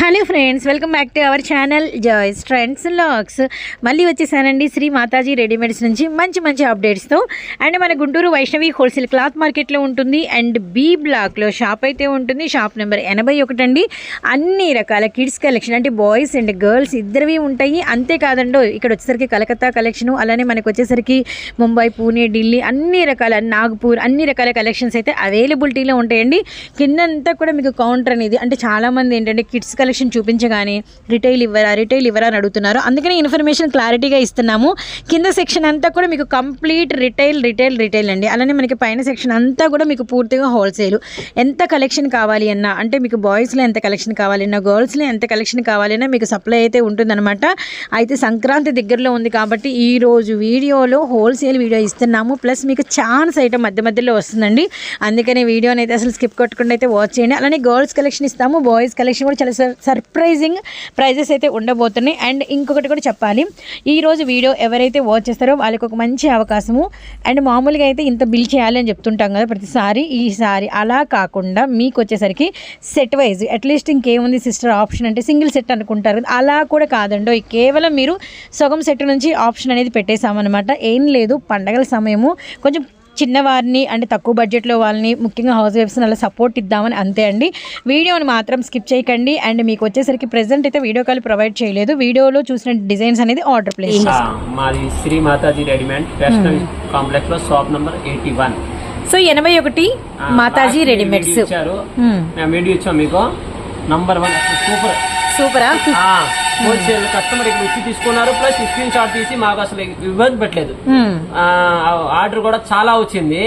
Hello friends welcome back to our channel joys trends lakhs. మళ్ళీ వచ్చేసానండి Shri Mataji readymades నుంచి మంచి మంచి అప్డేట్స్తో. అండ్ మన గుంటూరు వైష్ణవి హోల్సేల్ క్లాత్ మార్కెట్లో ఉంటుంది. అండ్ బి బ్లాక్లో షాప్ అయితే ఉంటుంది. షాప్ నెంబర్ ఎనభై ఒకటి అండి అన్ని రకాల కిడ్స్ కలెక్షన్ అంటే బాయ్స్ అండ్ గర్ల్స్ ఇద్దరివి ఉంటాయి. అంతేకాదండో ఇక్కడ వచ్చేసరికి కలకత్తా కలెక్షను అలానే మనకు వచ్చేసరికి ముంబై పూణే ఢిల్లీ అన్ని రకాల నాగ్పూర్ అన్ని రకాల కలెక్షన్స్ అయితే అవైలబిలిటీలో ఉంటాయండి. కిందంతా కూడా మీకు కౌంటర్ అనేది అంటే చాలామంది ఏంటంటే కిడ్స్ కలెక్షన్ చూపించగానే రిటైల్ ఇవ్వరా రిటైల్ ఇవ్వరా అని అడుగుతున్నారు. అందుకని ఇన్ఫర్మేషన్ క్లారిటీగా ఇస్తున్నాము. కింద సెక్షన్ అంతా కూడా మీకు కంప్లీట్ రిటైల్ రిటైల్ రిటైల్ అండి. అలానే మనకి పైన సెక్షన్ అంతా కూడా మీకు పూర్తిగా హోల్సేల్ ఎంత కలెక్షన్ కావాలి అన్నా అంటే మీకు బాయ్స్లో ఎంత కలెక్షన్ కావాలన్నా గర్ల్స్లో ఎంత కలెక్షన్ కావాలన్నా మీకు సప్లై అయితే ఉంటుందన్నమాట. అయితే సంక్రాంతి దగ్గరలో ఉంది కాబట్టి ఈరోజు వీడియోలో హోల్సేల్ వీడియో ఇస్తున్నాము. ప్లస్ మీకు ఛాన్స్ ఐటమ్ మధ్య మధ్యలో వస్తుందండి. అందుకని వీడియోని అయితే అసలు స్కిప్ కొట్టకుండా అయితే వాచ్ చేయండి. అలానే గర్ల్స్ కలెక్షన్ ఇస్తాము. బాయ్స్ కలెక్షన్ కూడా చాలా సర్ప్రైజింగ్ ప్రైజెస్ అయితే ఉండబోతున్నాయి. అండ్ ఇంకొకటి కూడా చెప్పాలి. ఈ రోజు వీడియో ఎవరైతే వాచ్ చేస్తారో వాళ్ళకి ఒక మంచి అవకాశము. అండ్ మామూలుగా అయితే ఇంత బిల్ చేయాలి అని చెప్తుంటాం కదా ప్రతిసారి. ఈసారి అలా కాకుండా మీకు వచ్చేసరికి సెట్ వైజ్ అట్లీస్ట్ ఇంకేముంది సిస్టర్ ఆప్షన్ అంటే సింగిల్ సెట్ అనుకుంటారు. కదా, అలా కూడా కాదండో. కేవలం మీరు సగం సెట్ నుంచి ఆప్షన్ అనేది పెట్టేశామన్నమాట. ఏం లేదు. పండగల సమయము. కొంచెం చిన్నవారిని అంటే తక్కువ బడ్జెట్లో వాళ్ళని ముఖ్యంగా హౌస్ వైఫ్స్ని అలా సపోర్ట్ ఇద్దామని అంతే అండి. వీడియోని మాత్రం స్కిప్ చేయకండి. అండ్ మీకు వచ్చేసరికి ప్రెసెంట్ అయితే వీడియో కాల్ ప్రొవైడ్ చేయలేదు. వీడియోలో చూసిన డిజైన్స్ అనేది ఆర్డర్ ప్లేస్ మాది శ్రీ మాతాజీ రెడీమేడ్ వెస్టర్న్ కాంప్లెక్స్లో shop number eighty one so ఎనభై ఒకటి మాతాజీ రెడీమేడ్స్ ఇచ్చారు. మేము. వీడియో ఇచ్చాం మీకు. నంబర్ వన్ సూపర్ సూపరా హోల్సేల్ కస్టమర్ ఇక్కడ వచ్చి తీసుకున్నారు. ప్లస్ స్క్రీన్ షాట్ తీసి మాకు అసలు ఇబ్బంది పెట్టలేదు. ఆర్డర్ కూడా చాలా వచ్చింది.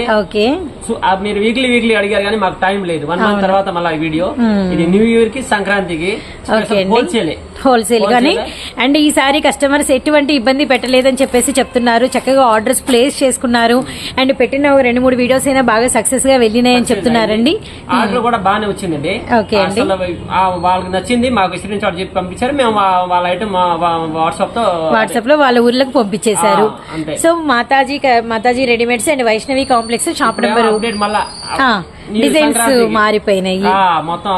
మీరు వీక్లీ వీక్లీ అడిగారు కానీ మాకు టైం లేదు. వన్ మంత్ తర్వాత మళ్ళీ వీడియో. ఇది న్యూ ఇయర్కి సంక్రాంతికి. హోల్సేలే. హోల్సేల్ గానీ. అండ్ ఈసారి కస్టమర్స్ ఎటువంటి ఇబ్బంది పెట్టలేదని చెప్పేసి చెప్తున్నారు. చక్కగా ఆర్డర్స్ ప్లేస్ చేసుకున్నారు. అండ్ పెట్టిన ఒక రెండు మూడు వీడియోస్ అయినా బాగా సక్సెస్గా వెళ్ళినాయని చెప్తున్నారండి. ఆర్డర్ కూడా బాగానే వచ్చిందండి. ఓకే అండి. వాళ్ళకి నచ్చింది మాకు స్క్రీన్ షాట్ చెప్పి పంపించారు. మేము వాళ్ళ ఐటమ్ వాట్సాప్తో వాట్సాప్లో వాళ్ళ ఊర్లకు పంపించేశారు. So Mataji Mataji readymades and Vaishnavi complex shop number. మళ్ళా డిజైన్స్. మారిపోయినాయి. మొత్తం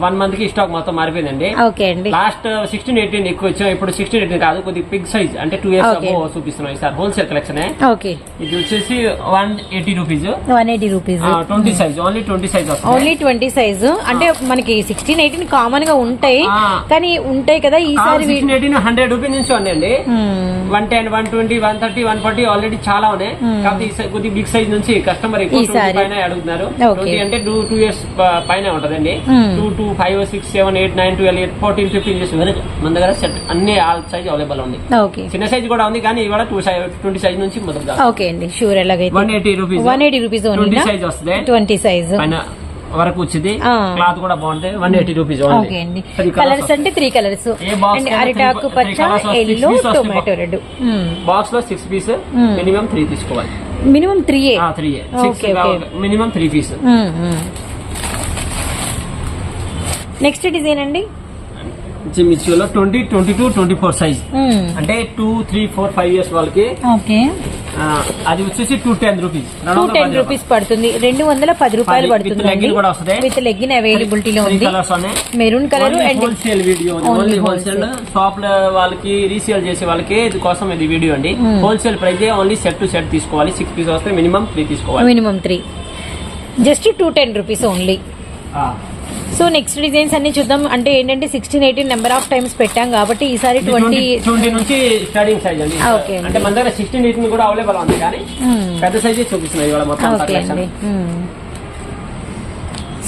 వన్ మంత్కి స్టాక్ మొత్తం మారిపోయిందండి. ఓకే అండి. లాస్ట్ సిక్స్టీన్ ఎయిటీన్ ఎక్కువ వచ్చాం ఇప్పుడు సిక్స్టీన్ ఎయిటీన్ కాదు కొద్ది బిగ్ సైజ్ అంటే టూ ఇయర్స్ Okay. చూపిస్తున్నాం సార్ హోల్సేల్ కలెక్షన్ ఓకే ఇది వచ్చేసి one eighty rupees one eighty rupees twenty size only twenty size only twenty size అంటే మనకి సిక్స్టీన్ ఎయిటీన్ కామన్గా ఉంటాయి. కానీ ఉంటాయి కదా ఈసారి వీ- సిక్స్టీన్ ఎయిటీన్ హండ్రెడ్ రూపీస్ నుంచి ఉన్నాయండి. One ten one twenty one thirty one forty already చాలా ఉన్నాయి. ఈ సై- కొద్ది బిగ్ సైజ్ నుంచి కస్టమర్ ఎక్కువ ఈసారి. 20 పైన అడుగుతున్నారు. ట్వంటీ అంటే టూ టూ ఇయర్స్ పైన ఉంటదండి. Two two five six seven eight nine twelve eight fourteen fifteen years వరకు మన దగ్గర సెట్ అన్ని ఆల్ సైజ్ అవైలబుల్ ఉంది. ఓకే చిన్న సైజ్ కూడా ఉంది కానీ ఇవాళ టూ సైజ్ ట్వంటీ సైజ్ నుంచి మొదలు ఓకే అండి. షూర్ ఎలాగైతే? One eighty rupees one eighty rupees twenty size వస్తుంది. ట్వంటీ సైజ్ వరకు వచ్చింది. క్లాత్ కూడా బాగుంటుంది వన్ ఎయిటీ రూపీస్ కలర్స్ అంటే త్రీ కలర్స్ అరిటాకు పచ్చ ఎల్లో. టొమాటో రెడ్ బాక్స్లో సిక్స్ పీస్. మినిమం త్రీ తీసుకోవాలి. Minimum three three. Minimum three piece next design అండి మిర్చిలో twenty twenty two twenty four size అంటే two three four five years వాళ్ళకి అది వచ్చేసి two ten rupees two ten rupees పడుతుంది. రెండు వందల పది రూపాయలు పడుతుంది. విత్ లెగ్గిన్ అవైలబిలిటీలో ఉంది. కలర్స్ ఉన్నాయి. Maroon colour and wholesale video only. Wholesale shop వాళ్ళకి రీసేల్ చేసే వాళ్ళకి ఇది కోసం ఇది వీడియో అండి. Wholesale price only set to set తీసుకోవాలి. సిక్స్ పీస్ వస్తే మినిమం త్రీ తీసుకోవాలి. Minimum three just two ten rupees only so next designs అన్ని చూద్దాం. అంటే ఏంటంటే sixteen eighteen number of times పెట్టాం కాబట్టి ఈసారి ట్వంటీ ట్వంటీ నుంచి స్టార్టింగ్ సైజ్ అండి. అంటే మన దగ్గర సిక్స్టీన్ ఎయిటీన్ కూడా అవైలబుల్ ఉంది కానీ పెద్ద సైజే చూపిస్తున్నాయి ఇవాళ మొత్తం ఓకే అండి.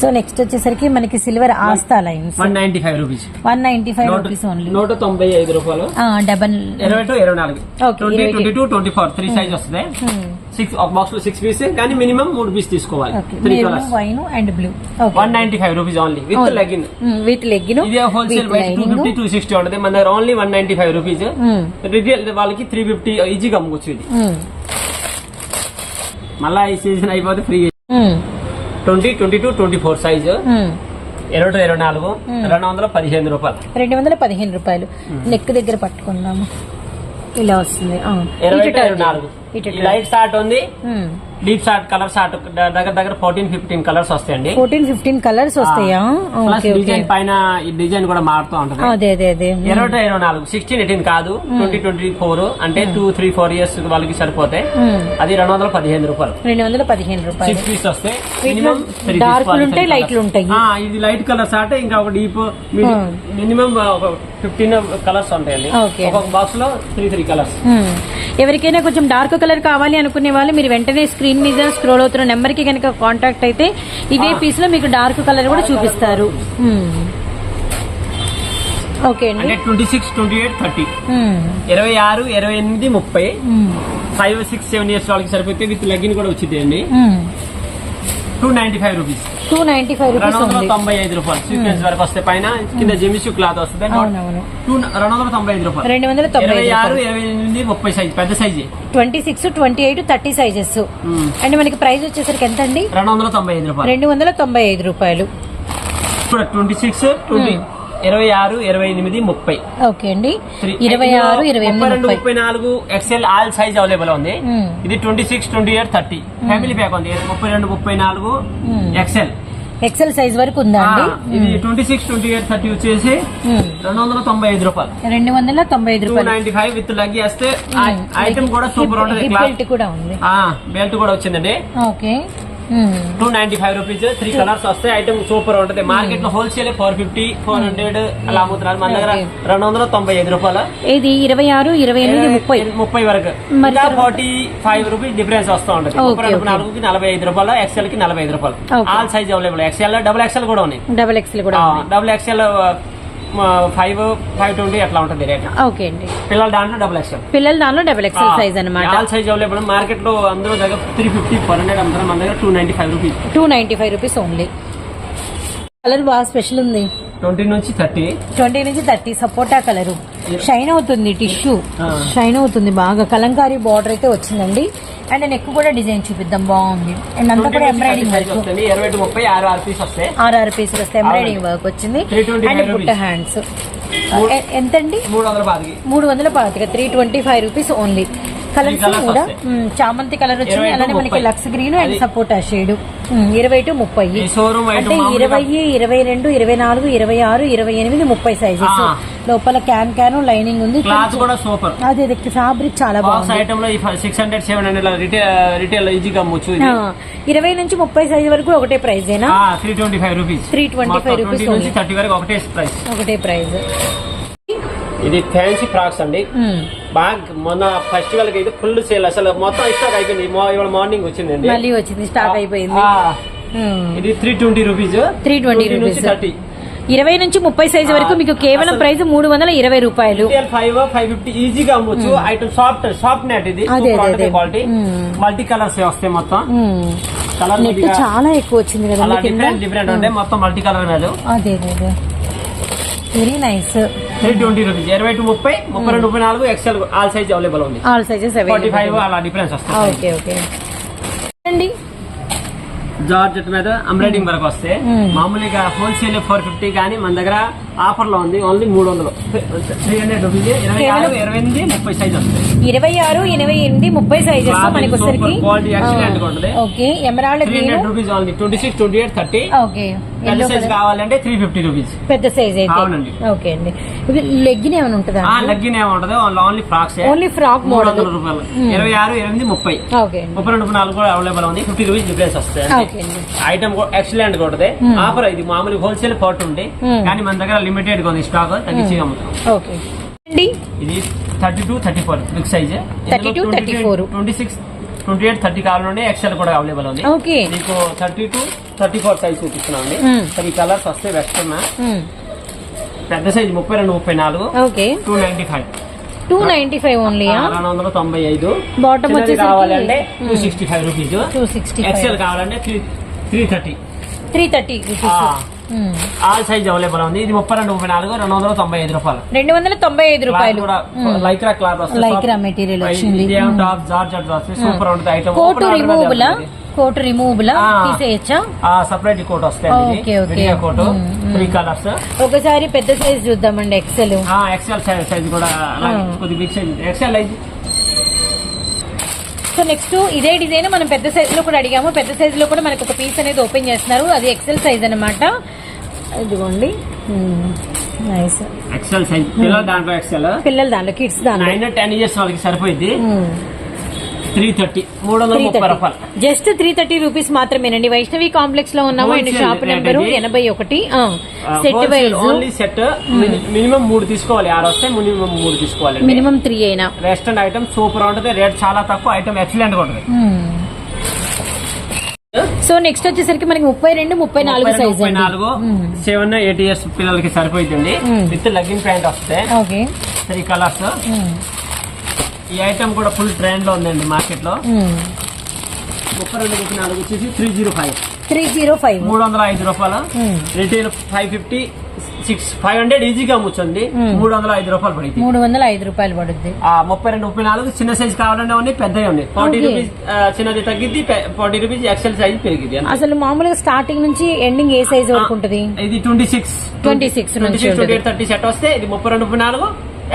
సో నెక్స్ట్ వచ్చేసరికి మనకి silver ఆస్తా lines one ninety five rupees. One ninety five rupees only నూట తొంభై ఐదు రూపాయలు. డబల్ ఇరవై టు ఇరవై నాలుగు. Twenty twenty two twenty four three size వస్తుంది సిక్స్ బాక్స్లో సిక్స్ పీస్ కానీ మినిమం మూడు పీస్ తీసుకోవాలి. Three maroon colours wine and blue one ninety five rupees only with legging with legging ఇదే హోల్సేల్ బయట టూ ఫిఫ్టీ టూ సిక్స్టీ ఉంటుంది. మన దగ్గర only one ninety five rupees. Retail వాళ్ళకి త్రీ ఫిఫ్టీ ఈజీగా అమ్ముకోవచ్చు ఇది. మళ్ళా ఈ సీజన్ అయిపోతే free twenty twenty two twenty four size. ఇరవై ఇరవై నాలుగు. రెండు వందల పదిహేను రూపాయలు. రెండు వందల పదిహేను రూపాయలు. నెక్ దగ్గర పట్టుకుందాము. ఇలా వస్తుంది. ఇరవై నాలుగు. లైట్ స్టార్ట్ ఉంది. డీప్ షార్ట్ కలర్ షార్ట్ దగ్గర దగ్గర ఫోర్టీన్ ఫిఫ్టీన్ కలర్స్ వస్తాయండి. ఫోర్టీన్ ఫిఫ్టీన్ కలర్స్ వస్తాయా? డిజైన్ పైన ఈ డిజైన్ కూడా మారుతూ ఉంటుంది. అదే అదే అదే. ఇరవై ఇరవై నాలుగు. సిక్స్టీన్ ఎయిటీన్ కాదు. ట్వంటీ ట్వంటీ ఫోర్ అంటే టూ త్రీ ఫోర్ ఇయర్స్ వాళ్ళకి సరిపోతే. అది రెండు వందల పదిహేను రూపాయలు. రెండు వందల పదిహేను రూపాయలు. సిక్స్ పీస్ వస్తే వీటిలో dark లు ఉంటాయి, light లు ఉంటాయి. ఇది లైట్ కలర్స్ అంటే ఇంకా ఒక డీప్ మినిమం ఒక ఫిఫ్టీన్ కలర్స్ ఉంటాయండి. ఒక్కొక్క బాక్స్లో త్రీ త్రీ కలర్స్. ఎవరికైనా కొంచెం డార్క్ కలర్ కావాలి అనుకునే వాళ్ళు మీరు వెంటనే స్క్రీన్ మీద స్క్రోల్ అవుతున్న నెంబర్కి కనుక కాంటాక్ట్ అయితే ఇదే పీస్లో మీకు డార్క్ కలర్ కూడా చూపిస్తారు. ఓకే అండి అంటే twenty six twenty eight thirty. ఇరవై ఆరు ఇరవై ఎనిమిది ముప్పై. ఫైవ్ సిక్స్ సెవెన్ ఇయర్స్ వాళ్ళకి సరిపోతే విత్ లెగ్గిన్ కూడా వచ్చింది అండి మ్మ్. Two ninety five rupees two ninety five రెండు వందల తొంభై ఐదు రూపాయలు. సీక్వెన్స్ వరకు వస్తే పైన కింద జెమిషు క్లాత్ వస్తుంది. టూ రెండు వందల తొంభై ఐదు రూపాయలు. రెండు వందల తొంభై ఆరు ఇరవై ఎనిమిది ముప్పై సైజ్ పెద్ద size twenty six twenty eight thirty sizes and మనకి ప్రైస్ వచ్చేసరికి ఎంత అండి రెండు వందల తొంభై ఐదు రూపాయలు. రెండు వందల తొంభై ఐదు రూపాయలు. ట్వంటీ సిక్స్ ట్వంటీ ఇరవై ఆరు ఇరవై ఎనిమిది ముప్పై. ఓకే అండి. ఇరవై ఆరు ఇరవై ముప్పై. ఎనిమిది ముప్పై నాలుగు ఎక్స్ఎల్ ఆల్ సైజ్ అవైలబుల్ ఉంది. ఇది twenty six twenty eight thirty. Family pack ఉంది. ముప్పై రెండు ముప్పై నాలుగు. ఎక్స్ఎల్. ఎక్సెల్ సైజ్ వరకు ఉందా ఇది twenty six twenty eight thirty వచ్చేసి. రెండు వందల తొంభై ఐదు రూపాయలు. రెండు వందల తొంభై ఐదు రూపాయలు. నైన్టీ ఫైవ్ విత్ లగ్గి వేస్తే ఐటమ్ కూడా సూపర్ ఉంటుంది బెల్ట్ కూడా ఉంది. బెల్ట్ కూడా వచ్చిందండి. Okay. Two ninety five rupees three colours వస్తాయి. ఐటమ్ సూపర్ ఉంటుంది. మార్కెట్లో wholesale four fifty four hundred అలా అమ్ముతున్నారు. మన దగ్గర Okay. రెండు వందల తొంభై ఐదు రూపాయలు. ఇది ఇరవై ఆరు ఇరవై ఎనిమిది ముప్పై. ముప్పై వరకు? ఫార్టీ ఫైవ్ రూపీస్ డిఫరెన్స్ వస్తూ ఉంటుంది. ముప్పై. నాలుగుకి నలభై ఐదు రూపాయలు ఎక్స్ఎల్కి నలభై ఐదు రూపాయలు. All size available XL double XL కూడా ఉన్నాయి. డబల్ ఎక్స్ఎల్ కూడా. Double XL five five twenty అట్లా ఉంటుంది రేట్ ఓకే అండి. పిల్లల దాంట్లో డబుల్ ఎక్స్ఎల్ పిల్లల దానిలో డబల్ ఎక్స్ఎల్ సైజ్ అన్నమాట. ఆల్ సైజ్ అవైలబుల్ మార్కెట్లో అందరూ దగ్గర త్రీ ఫిఫ్టీ ఫోర్ హండ్రెడ్ అమ్ముతారు మన దగ్గర two ninety five rupees two ninety five rupees only colour బాగా స్పెషల్ ఉంది. ట్వంటీ నుంచి థర్టీ ట్వంటీ నుంచి థర్టీ సపోటా కలర్ షైన్ అవుతుంది టిష్యూ. షైన్ అవుతుంది బాగా. కలంకారీ బార్డర్ అయితే వచ్చిందండి. అండ్ నెక్ కూడా డిజైన్ చూపిద్దాం బాగుంది. అండ్ అంతా కూడా ఎంబ్రాయిడింగ్ వర్క్ ఇరవై ముప్పై ఆరు ఆరు పీస్ వస్తాయి ఆర్ఆర్ పీసులు వస్తే ఎంబ్రాయిడింగ్ వర్క్ వచ్చింది. 325 అండ్ బుట్ట. హ్యాండ్స్ ఎంతండి? మూడు వందల పాతికి. మూడు వందల పాతిక three twenty five rupees only colours కూడా చామంతి కలర్ వచ్చింది అలానే మనకి. Lux green and sapota shade. ఇరవై టు ముప్పై. అంటే ఇరవై ఇరవై రెండు ఇరవై నాలుగు ఇరవై ఆరు ఇరవై ఎనిమిది ముప్పై సైజెస్. లోపల క్యాన్ క్యాన్ లైనింగ్ ఉంది. సూపర్. అదే ఫ్యాబ్రిక్ చాలా బాగుంది. ఇరవై నుంచి ముప్పై సైజ్ వరకు ఒకటే ప్రైజేనా three twenty five rupees 325 rupees నుంచి only. థర్టీ వరకు ఒకటే ప్రైస్ ఒకటే ప్రైజ్ ఇది ఫ్యాన్సీ ఫ్రాక్స్ అండి. బాగా మొన్న ఫెస్టివల్కి అయితే ఫుల్ సేల్ అసలు మొత్తం స్టాక్ అయిపోయింది. ఇవాళ మార్నింగ్ వచ్చిందండి. మళ్ళీ వచ్చింది స్టాక్ అయిపోయింది. ఇది three twenty rupees 320 rupees. Thirty ఇరవై నుంచి ముప్పై సైజ్ వరకు మీకు కేవలం ప్రైస్ మూడు వందల ఇరవై రూపాయలు. ఫైవ్ ఫైవ్ ఫిఫ్టీ ఈజీగా అమ్మొచ్చు. ఐటమ్ సాఫ్ట్ సాఫ్ట్ నెట్ ఇది. క్వాలిటీ. మల్టీ కలర్స్ వస్తాయి మొత్తం. కలర్ నెట్ చాలా ఎక్కువ వచ్చింది కింద. డిఫరెంట్ డిఫరెంట్ ఉంటాయి మొత్తం మల్టీ కలర్ అదే అదే very nice three twenty rupees ఇరవై టు ముప్పై ముప్పై రెండు ముప్పై నాలుగు ఎక్స్ఎల్ ఆల్ సైజ్ అవైలబుల్ ఉంది. ఆల్ సైజెస్ ఫార్టీ ఫైవ్ అలా డిఫరెన్స్ వస్తుంది. ఓకే ఓకే అండి జార్జెట్ మీద ఎంబ్రాయిడింగ్ వరకు వస్తే మ్మ్. మామూలుగా హోల్సేల్ ఫోర్ ఫిఫ్టీ కానీ మన దగ్గర ఆఫర్లో ఉంది ఓన్లీ మూడు వందలు త్రీ హండ్రెడ్ రూపీస్ ఇరవై ఆరు ఇరవై ఎనిమిది ముప్పై సైజ్ వస్తాయి. ఇరవై ఆరు ఎనభై ఎనిమిది ముప్పై సైజెస్ మనకి excellent గా ఉంటుంది. Okay emerald three green hundred rupees only twenty six twenty eight thirty okay పెద్ద ఎల్లో సైజ్ కావాలంటే త్రీ ఫిఫ్టీ రూపీస్. పెద్ద సైజ్ అయితే. అవునండి. ఓకే అండి. ఇది లెగ్గిన్ ఏమైనా ఉంటుందా ఓన్లీ ఫ్రాక్స్ ఓన్లీ ఫ్రాక్ మూడు మోడల్ వందల రూపాయలు. ఇరవై ఆరు ఇరవై ముప్పై. ఓకే ముప్పై రెండు నాలుగు కూడా అవైలబుల్ ఉంది. ఫిఫ్టీ రూపీస్ డిఫరెన్స్ వస్తాయి ఓకే అండి. ఐటమ్ ఎక్సలెంట్గా ఉంటుంది. ఆఫర్ ఇది మామూలు హోల్సేల్ ఫార్టీ ఉంది. Hmm. కానీ మన దగ్గర లిమిటెడ్ ఉంది స్టాక్ తగ్గించి అమ్ముతాం ఓకే ఇది thirty two thirty four big size 32, 34. Twenty six twenty eight thirty కావాలంటే ఎక్సెల్ కూడా అవైలబుల్ ఉంది. ఓకే మీకు thirty two thirty four size చూపిస్తున్నాం అండి Hmm. త్రీ కలర్స్ వస్తే వెస్టర్న్ మ్మ్. పెద్ద సైజ్ ముప్పై రెండు ముప్పై నాలుగు. Okay two ninety five two ninety five ఓన్లీయా రెండు వందల తొంభై ఐదు వచ్చేసరికి- కావాలంటే two sixty five rupees two sixty XL కావాలంటే three three thirty three thirty all size available ఉంది. ఇది ముప్పై రెండు ముప్పై నాలుగు రెండు వందల తొంభై ఐదు రూపాయలు. రెండు వందల తొంభై ఐదు రూపాయలు. లైక్రా క్లాత్ Lycra material వచ్చింది. టాప్ జార్జ్ వస్తుంది సూపర్ ఉంటుంది item coat removable coat removable. తీసేయచ్చా? Separate coat వస్తాయి. కోట్. త్రీ కలర్స్ ఒకసారి పెద్ద సైజ్ చూద్దామండి ఎక్సెల్ ఎక్సెల్ సైజ్ కూడా అలాగే Ah. కొద్ది బిగ్ సైజ్ ఎక్సెల్ అయితే సో నెక్స్ట్ ఇదే డిజైన్ మనం పెద్ద సైజ్లో కూడా అడిగాము. పెద్ద సైజ్లో కూడా మనకు ఒక పీస్ అనేది ఓపెన్ చేస్తున్నారు. అది ఎక్సెల్ సైజ్ అన్నమాట. ఇదిగోండి. నైస్ ఎక్సెల్ సైజ్ పిల్లల దాంట్లో ఎక్సెల్ పిల్లల దాంట్లో కిడ్స్ దాంట్లో. నైన్ టెన్ ఇయర్స్ వాళ్ళకి సరిపోయింది త్రీ థర్టీ మూడు వందల ముప్పై రూపాయలు. జస్ట్ త్రీ థర్టీ రూపీస్ మాత్రమేనండి. వైష్ణవి కాంప్లెక్స్లో ఉన్నాము. And shop number. ఎనభై ఒకటి. Set wise only set minimum మూడు తీసుకోవాలి. ఆరు వస్తే మినిమం మూడు తీసుకోవాలి మినిమం త్రీ అయినా. రెస్టారెంట్ ఐటమ్ సూపర్ ఉంటుంది. రేట్ చాలా తక్కువ. ఐటమ్ ఎక్సలెంట్గా ఉంటుంది. సో నెక్స్ట్ వచ్చేసరికి మనకి ముప్పై రెండు ముప్పై నాలుగు సైజ్ నాలుగు సెవెన్ ఎయిట్ ఇయర్స్ పిల్లలకి సరిపోతుంది. విత్ లెగ్గింగ్ ప్యాంట్ వస్తాయి ఓకే. త్రీ కలర్స్ ఈ ఐటమ్ కూడా ఫుల్ ట్రెండ్లో ఉందండి మార్కెట్లో ముప్పై రెండు ముప్పై నాలుగు వచ్చేసి three zero five three zero five మూడు వందల ఐదు రూపాయలు. Retail five fifty six five hundred ఈజీగా అమ్ముతుంది. మూడు వందల ఐదు రూపాయలు పడింది. మూడు వందల ఐదు రూపాయలు పడుద్ది ఆ ముప్పై రెండు ముప్పై నాలుగు చిన్న సైజ్ కావాలంటే ఉన్నాయి పెద్దవి ఉన్నాయి. ఫార్టీ. రూపీస్ చిన్నది తగ్గిద్ది ఫార్టీ రూపీస్ ఎక్సెల్ సైజ్ పెరిగింది. అసలు మామూలుగా స్టార్టింగ్ నుంచి ఎండింగ్ ఏ సైజ్ వరకు ఉంటుంది? ఇది ట్వంటీ సిక్స్ 26 నుంచి ట్వంటీ ఉంటుంది. ఎయిట్ థర్టీ సెట్ వస్తే ఇది ముప్పై రెండు ముప్పై నాలుగు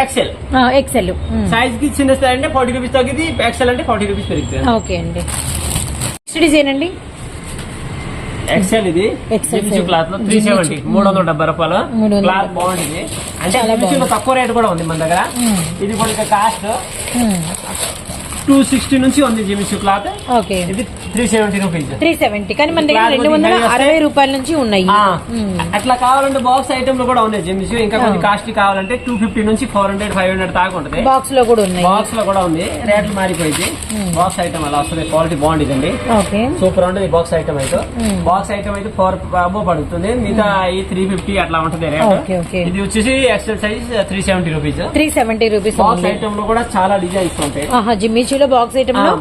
ఎక్సెల్. ఎక్సెల్. సైజ్కి చిన్న సైజ్ అంటే ఫార్టీ రూపీస్ తగ్గింది ఎక్సెల్ అంటే ఫార్టీ రూపీస్ పెరుగుతుంది ఓకే అండి. నెక్స్ట్ డిజైన్ అండి? ఎక్సెల్ ఇది జిమ్సీ. క్లాత్లో త్రీ సెవెంటీ. మూడు వందల డెబ్బై రూపాయలు క్లాత్. బాగుంటుంది అంటే బాగుంది. తక్కువ రేట్ కూడా ఉంది మన దగ్గర. ఇది కూడా కాస్ట్ టూ సిక్స్టీ నుంచి ఉంది జిమ్సీ క్లాత్ ఓకే ఇది three seventy rupees three seventy కానీ మన దగ్గర రెండు వందల? అరవై రూపాయల నుంచి ఉన్నాయి. అట్లా కావాలంటే బాక్స్ ఐటమ్లో కూడా ఉన్నాయి జిమ్స్ ఇంకా కొంచెం ఆ. కాస్ట్లీ కావాలంటే టూ ఫిఫ్టీ నుంచి ఫోర్ హండ్రెడ్ ఫైవ్ హండ్రెడ్ దాకా ఉంటుంది. బాక్స్లో కూడా ఉన్నాయి. బాక్స్లో కూడా ఉంది. రేట్లు మారిపోయింది. బాక్స్ ఐటమ్ అలా వస్తుంది. క్వాలిటీ బాగుంటుంది ఓకే. సూపర్ ఉంటుంది బాక్స్ ఐటమ్ అయితే. బాక్స్ ఐటమ్ అయితే ఫోర్ అబో పడుతుంది. మిగతా ఈ త్రీ ఫిఫ్టీ అట్లా ఉంటుంది రేట్. ఇది వచ్చేసి XL size three seventy rupees three seventy rupees box ఐటమ్లో కూడా చాలా డిజైన్స్ ఉంటాయి. జిమ్మిచీలో బాక్స్ ఐటమ్లో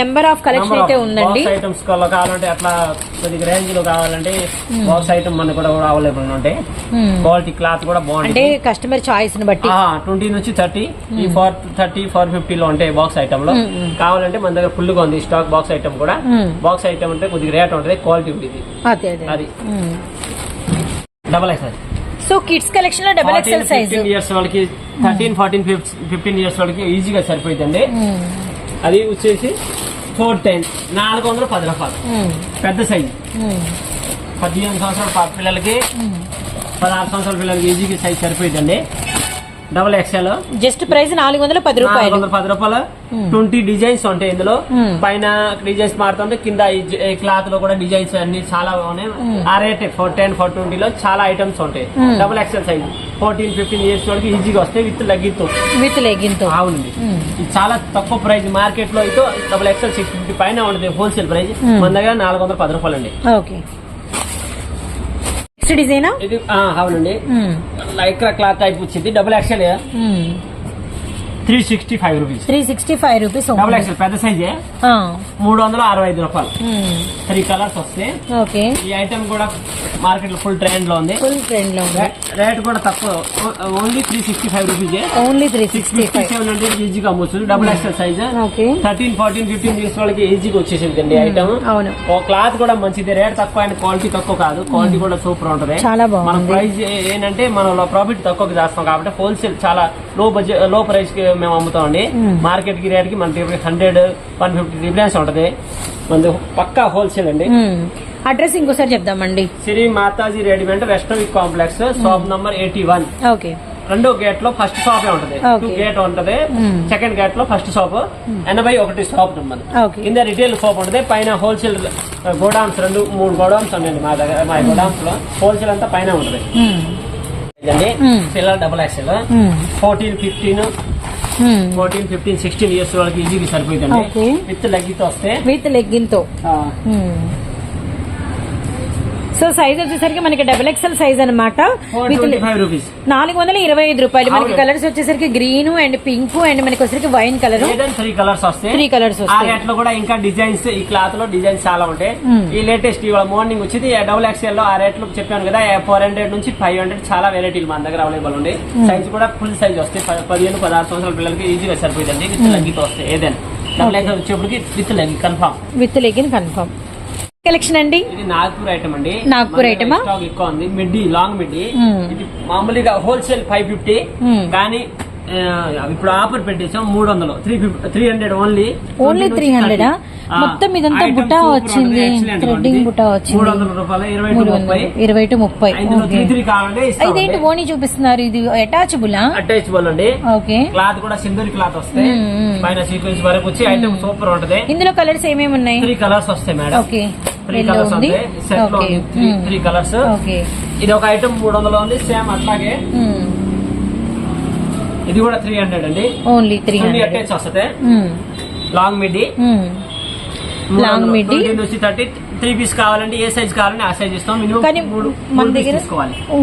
నెంబర్ ఆఫ్ కలెక్షన్ అయితే ఉందండి. ఐటమ్స్ కావాలంటే అట్లా కొద్దిగా రేంజ్లో కావాలంటే Hmm. బాక్స్ ఐటమ్ మన కూడా అవైలబుల్ ఉంటాయి. క్వాలిటీ క్లాత్ కూడా అంటే బాగుంటుంది కస్టమర్ చాయిస్ని బట్టి. ట్వంటీ నుంచి థర్టీ ఈ ఫోర్ థర్టీ ఫోర్ ఫిఫ్టీ లో ఉంటాయి బాక్స్ ఐటమ్లో. మ్మ్. కావాలంటే మన దగ్గర ఫుల్గా ఉంది స్టాక్ బాక్స్ ఐటమ్ కూడా. బాక్స్ ఐటమ్ అంటే కొద్దిగా రేట్ ఉంటుంది క్వాలిటీ ఉంటుంది అదే. డబల్ ఎక్సెల్ సో కిడ్స్ కలెక్షన్లో డబల్ ఎక్స్ఎల్ సైజ్ ఇయర్స్ వాళ్ళకి థర్టీన్ ఫార్టీన్ ఫిఫ్టీన్ ఇయర్స్ వాళ్ళకి ఈజీగా సరిపోతుందండి అది వచ్చేసి ఫోర్ టెన్ నాలుగు వందల పది రూపాయలు. పెద్ద సైజ్ పదిహేను సంవత్సరాల పిల్లలకి పదహారు సంవత్సరాల పిల్లలకి ఈజీగా సైజ్ సరిపోతుందండి డబల్ ఎక్స్ఎల్ జస్ట్ ప్రైస్ నాలుగు వందల పది రూపాయలు. వందల పది రూపాయలు. ట్వంటీ డిజైన్స్ ఉంటాయి ఇందులో. Hmm. పైన డిజైన్స్ మారుతుంటే కింద క్లాత్లో కూడా డిజైన్స్ అన్ని చాలా ఉన్నాయి ఆ rate four ten four twenty లో చాలా ఐటమ్స్ ఉంటాయి. Hmm. Double XL size fourteen fifteen years వరకు ఈజీగా వస్తాయి విత్ లగ్గితో విత్ లెగిన్తో అవునండి. Hmm. ఇది చాలా తక్కువ ప్రైస్ మార్కెట్లో అయితే డబుల్ ఎక్సెల్ సిక్స్ ఫిఫ్టీ పైన ఉంటుంది. Wholesale price Hmm. మన దగ్గర నాలుగు వందల పది రూపాయలు అండి ఓకే నెక్స్ట్ డిజైనా ఇది అవునండి. లైక్రా క్లాత్ టైప్ వచ్చింది. Double XL three sixty five rupees. Three sixty five rupees double XL పెద్ద సైజే మూడు వందల అరవై ఐదు రూపాయలు. త్రీ కలర్స్ వస్తాయి ఓకే. ఈ ఐటమ్ కూడా మార్కెట్లో ఫుల్ ట్రెండ్లో ఉంది. ఫుల్ ట్రెండ్లో ఉంది. రేట్ కూడా తక్కువ. Only three sixty five rupees only three six sixty five seven hundred ఈజీగా అమ్ముతుంది double XL size okay. Thirteen fourteen fifteen years వాళ్ళకి ఈజీగా వచ్చేసింది అండి ఐటమ్ అవును. ఓ క్లాత్ కూడా మంచిది. రేట్ తక్కువ అండ్ క్వాలిటీ తక్కువ కాదు. క్వాలిటీ కూడా సూపర్ ఉంటది. చాలా మన బాగుంది. ప్రైస్ ఏంటంటే మనం ప్రాఫిట్ తక్కువ చేస్తాం కాబట్టి హోల్సేల్ చాలా లో బడ్జెట్లో ప్రైస్కి మేము అమ్ముతాం అండి Hmm. మార్కెట్కి రేట్కి మన హండ్రెడ్ వన్ ఫిఫ్టీ డిఫరెన్స్ ఉంటది. మన పక్కా హోల్సేల్ అండి. అడ్రస్ ఇంకోసారి చెప్దామండి. Shri Mataji readymade western complex shop number eighty one. Okay. రెండో గేట్లో ఫస్ట్ షాప్ ఉంటది. టూ గేట్ ఉంటది. సెకండ్ గేట్లో ఫస్ట్ షాప్. ఎనభై ఒకటి షాప్ నెంబర్. కింద రిటైల్ షాప్ ఉంటుంది. పైన హోల్సేల్ గోడౌన్స్ రెండు మూడు గోడౌన్స్ ఉన్నాయండి మా దగ్గర మా గోడౌన్స్లో హోల్సేల్ అంతా పైన ఉంటుంది. పిల్లల double XL. Fourteen fifteen fourteen fifteen sixteen years వాళ్ళకి ఈజీగా Okay. విత్ లగ్గితో వస్తే విత్ లెగ్గిన్తో సో సైజ్ వచ్చేసరికి మనకి డబుల్ ఎక్స్ఎల్ సైజ్ అనమాట నాలుగు వందల ఇరవై ఐదు రూపాయలు. మనకి. కలర్స్ వచ్చేసరికి గ్రీన్ అండ్ పింక్ అండ్ మనకి వచ్చేసరికి వైన్ కలర్ త్రీ కలర్స్ వస్తాయి. త్రీ కలర్స్ వస్తాయి. కూడా ఇంకా డిజైన్స్ ఈ క్లాత్లో డిజైన్స్ చాలా ఉంటాయి. Hmm. ఈ లేటెస్ట్ ఇవాళ మార్నింగ్ వచ్చింది. డబుల్ ఎక్స్ఎల్లో ఆ రేట్లో చెప్పాను కదా ఫోర్ హండ్రెడ్ నుంచి ఫైవ్ హండ్రెడ్ చాలా వెరైటీలు మన దగ్గర అవైలబుల్ ఉంది సైజ్ కూడా ఫుల్ సైజ్ వస్తాయి. పదిహేను పదహారు సంవత్సరాల పిల్లలకి ఈజీగా సరిపోతుంది విత్ లగ్గితో వస్తాయి. ఏదైనా డబుల్ ఎక్స్ఎల్ వచ్చేప్పటికి with లగ్గి confirm with legging confirm collection అండి? ఇది నాగ్పూర్ ఐటమ్ అండి. నాగ్పూర్? స్టాక్ ఎక్కువ ఉంది మిడ్డీ లాంగ్ మిడ్డీ Hmm. ఇది మామూలుగా హోల్సేల్ ఫైవ్ ఫిఫ్టీ Hmm. కానీ ఇప్పుడు ఆఫర్ పెట్టేసాం మూడు వందలు. Three fifty three hundred only only three హండ్రెడా మొత్తం ఇదంతా బుటా వచ్చింది. థ్రెడ్డింగ్ బుటా మూడు వచ్చింది వందల రూపాయలు ఇరవై టు మూడు ముప్పై. వందలు ఇరవై టు ముప్పై. త్రీ కావాలంటే ఇదేంటి ఓనీ చూపిస్తున్నారు? ఇది అటాచబులా అటాచబుల్ అండి. ఓకే. క్లాత్ కూడా సింధూరి క్లాత్ వస్తాయి. పైన సీక్వెన్స్ వరకు వచ్చి ఐటమ్ సూపర్ ఉంటది. ఇందులో కలర్స్ ఏమేమి ఉన్నాయి త్రీ కలర్స్ వస్తాయి మేడం ఓకే. త్రీ కలర్స్ ఉంది. సెట్లో త్రీ కలర్స్ ఓకే ఇది ఒక ఐటమ్ మూడు వందలు ఉంది. సేమ్ అట్లాగే మ్మ్. ఇది కూడా త్రీ హండ్రెడ్ అండి. ఓన్లీ త్రీ హండ్రెడ్ అటాచ్ వస్తుంది. Long midi. లాంగ్ మిడ్డీ నుంచి థర్టీ త్రీ పీస్ కావాలంటే ఏ సైజ్ కావాలంటే ఆ సైజ్ ఇస్తాం. కానీ మన దగ్గర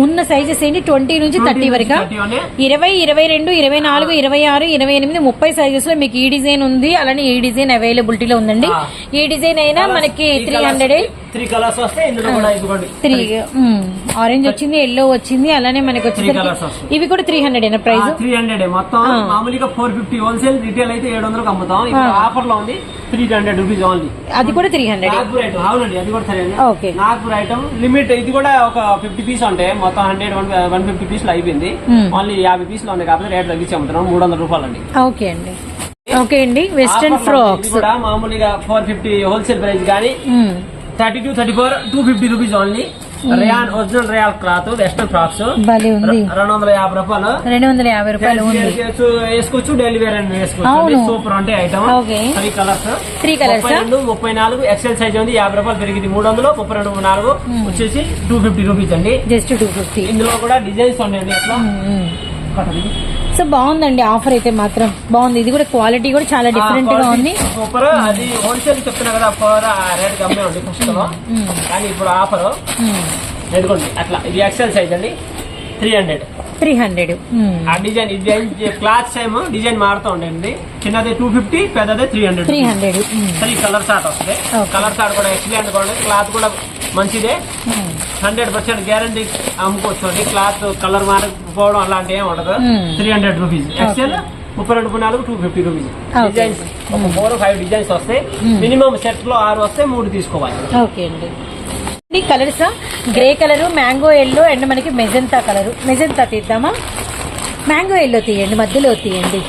ఉన్న సైజెస్ ఏంటి? ట్వంటీ నుంచి 20 థర్టీ వరకు. 30 ఉన్నాయి. ఇరవై ఇరవై రెండు ఇరవై నాలుగు ఇరవై ఆరు ఇరవై ఎనిమిది ముప్పై సైజెస్లో మీకు ఈ డిజైన్ ఉంది. అలానే ఈ డిజైన్ అవైలబిలిటీలో ఉందండి. ఈ డిజైన్ అయినా మనకి త్రీ హండ్రెడ్ త్రీ కలర్స్ వస్తే ఇందులో కూడా ఇదిగోండి త్రీ ఆరెంజ్ వచ్చింది ఎల్లో వచ్చింది అలానే మనకి వస్తాయి. ఇవి కూడా three hundred price three hundred మొత్తం. మామూలుగా ఫోర్ ఫిఫ్టీ హోల్సేల్ రిటైల్ అయితే ఏడు వందలకు అమ్ముతాం. ఇప్పుడు ఆఫర్లో ఉంది త్రీ హండ్రెడ్ రూపీస్ ఓన్లీ అది కూడా త్రీ హండ్రెడ్ నాగ్పూర్ ఐటమ్ అవునండి అది కూడా సరే ఓకే. నాగ్పూర్ ఐటమ్ లిమిట్ ఇది కూడా ఒక ఫిఫ్టీ పీస్ ఉంటాయి మొత్తం హండ్రెడ్ వన్ ఫిఫ్టీ పీస్లు అయిపోయింది. Hmm. ఓన్లీ యాభై పీస్లు ఉన్నాయి కాబట్టి రేట్ తగ్గించి అమ్ముతున్నాం. మూడు వందల రూపాయలు అండి. ఓకే అండి. ఓకే అండి. వెస్టర్న్లో ఫ్రాక్స్ కూడా మామూలుగా ఫోర్ ఫిఫ్టీ హోల్సేల్ ప్రైస్ కానీ thirty two thirty four two fifty rupees only rayon original riyal cloth western frocks రెండు వందల యాభై రూపాయలు. రెండు వందల యాభై రూపాయలు వేసుకోవచ్చు డైలీ వేర్ అని వేసుకోవచ్చు. సూపర్ అంటే ఐటమ్. త్రీ కలర్స్ ముప్పై ఆ? రెండు ముప్పై నాలుగు ఎక్సెల్ సైజ్ ఉంది. యాభై రూపాయలు పెరిగింది. మూడు వందలు ముప్పై రెండు నాలుగు. వచ్చేసి టూ ఫిఫ్టీ రూపీస్ అండి. జస్ట్ టూ ఫిఫ్టీ ఇందులో కూడా డిజైన్స్ ఉన్నాయండి అట్లా. సో బాగుందండి ఆఫర్ అయితే మాత్రం. బాగుంది. ఇది కూడా క్వాలిటీ కూడా చాలా డిఫరెంట్గా ఉంది. సూపర్. అది హోల్సేల్ చెప్తున్నా కదా ఫోర్ రేట్ కమ్మే ఉంది ఫస్ట్ కానీ ఇప్పుడు ఆఫర్. ఎందుకోండి అట్లా ఇది ఎక్సెల్ సైజ్ అండి. త్రీ హండ్రెడ్ త్రీ హండ్రెడ్ ఆ design design cloth same design మారుతూ ఉండండి. చిన్నది టూ ఫిఫ్టీ పెద్దది three hundred three hundred three colour chart వస్తుంది. కలర్ చార్ట్ కూడా ఎక్సలెంట్ కూడా క్లాత్ కూడా మంచిదే. హండ్రెడ్ పర్సెంట్ గ్యారంటీ అమ్ముకోవచ్చు. అండి క్లాత్ కలర్ మారకపోవడం అలాంటి ఏమి ఉండదు. Three hundred rupees. ఎక్సెల్ ముప్పై రెండు నాలుగు టూ ఫిఫ్టీ రూపీస్. డిజైన్స్ ఒక ఫోర్ ఫైవ్ డిజైన్స్ వస్తాయి మినిమం సెట్లో ఆరు వస్తే మూడు తీసుకోవాలి. ఓకే అండి. Colours grey colour mango yellow and మనకి మెజంతా కలర్ మెజంతా తీద్దామా? మ్యాంగో ఎల్లో తీయండి మధ్యలో తీయండి.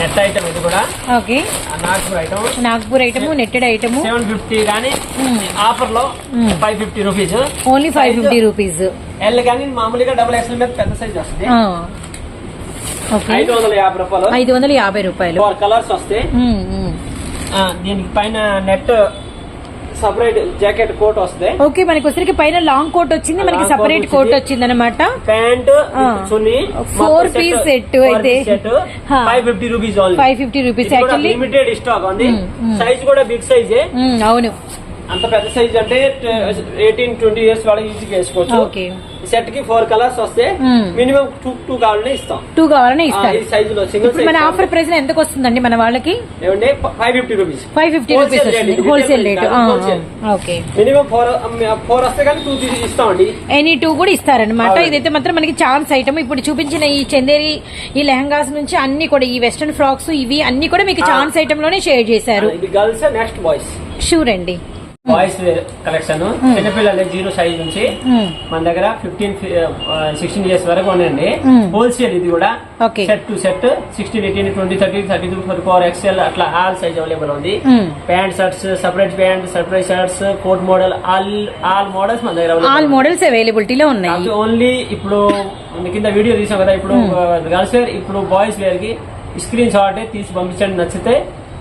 నెట్ ఐటమ్ ఇది కూడా. Okay. Nagpur item Nagpur item netted item seven fifty కానీ ఆఫర్లో Hmm. Five fifty rupees only five fifty rupees L కానీ మామూలుగా డబుల్ ఎక్స్ఎల్ మీద పెద్ద సైజ్ వస్తుంది. ఓకే ఐదు వందల యాభై రూపాయలు. ఐదు వందల యాభై రూపాయలు. కలర్స్ వస్తాయి. మ్మ్. ఆ, దీనికి పైన నెట్ సపరేట్ జాకెట్ కోట్ వస్తుంది ఓకే మనకి వచ్చరికి పైన లాంగ్ కోట్ వచ్చింది మనకి సపరేట్ కోట్ వచ్చింది. అనమాట ప్యాంట్. చున్నీ Four piece set అయితే. Five fifty rupees five fifty rupees limited stock ఉంది. సైజ్ కూడా బిగ్ సైజే అవును అంత పెద్ద సైజ్ అంటే ఎయిటీన్ ట్వంటీ ఇయర్స్ వాళ్ళకి ఈజీగా వేసుకోవచ్చు. ఓకే. సెట్కి ఫోర్ కలర్స్ వస్తే. మినిమం టూ టూ కావాలని ఇస్తాం. టూ కావాలని ఆ, ఇస్తారు. ఈ సైజ్లో సింగిల్ మన ఆఫర్ ప్రైస్ ఎంతకు వస్తుందండి మన వాళ్ళకి? ఏమంటే five fifty rupees five fifty rupees wholesale rate. Okay minimum four four వస్తే కానీ టూ ఇస్తామండి. ఎనీ టూ కూడా ఇస్తారనమాట. ఇదైతే మాత్రం మనకి ఛాన్స్ ఐటమ్ ఇప్పుడు చూపించిన ఈ చందేరి ఈ లెహంగాస్ నుంచి అన్ని కూడా ఈ వెస్టర్న్ ఫ్రాక్స్ ఇవి అన్ని కూడా మీకు. ఛాన్స్ ఐటమ్లోనే షేర్ చేశారు. గర్ల్స్ నెక్స్ట్ బాయ్స్ షూర్ అండి. బాయ్స్ కలెక్షన్ చిన్నపిల్లల జీరో సైజ్ నుంచి. మన దగ్గర ఫిఫ్టీన్ సిక్స్టీన్ ఇయర్స్ వరకు ఉన్నాయండి. హోల్సేల్ ఇది కూడా. Set to set sixteen eighteen twenty thirty thirty two four four XL అట్లా ఆల్ సైజ్ అవైలబుల్ ఉంది. Pant shirts separate pant separate shirts coat model all all models మన దగ్గర ఆల్ మోడల్స్ అవైలబిలిటీలో ఉన్నాయి ఓన్లీ ఇప్పుడు కింద వీడియో తీసాం కదా ఇప్పుడు గర్ల్స్ వేర్ ఇప్పుడు బాయ్స్ వేర్కి స్క్రీన్ షాట్ తీసి పంపించండి నచ్చితే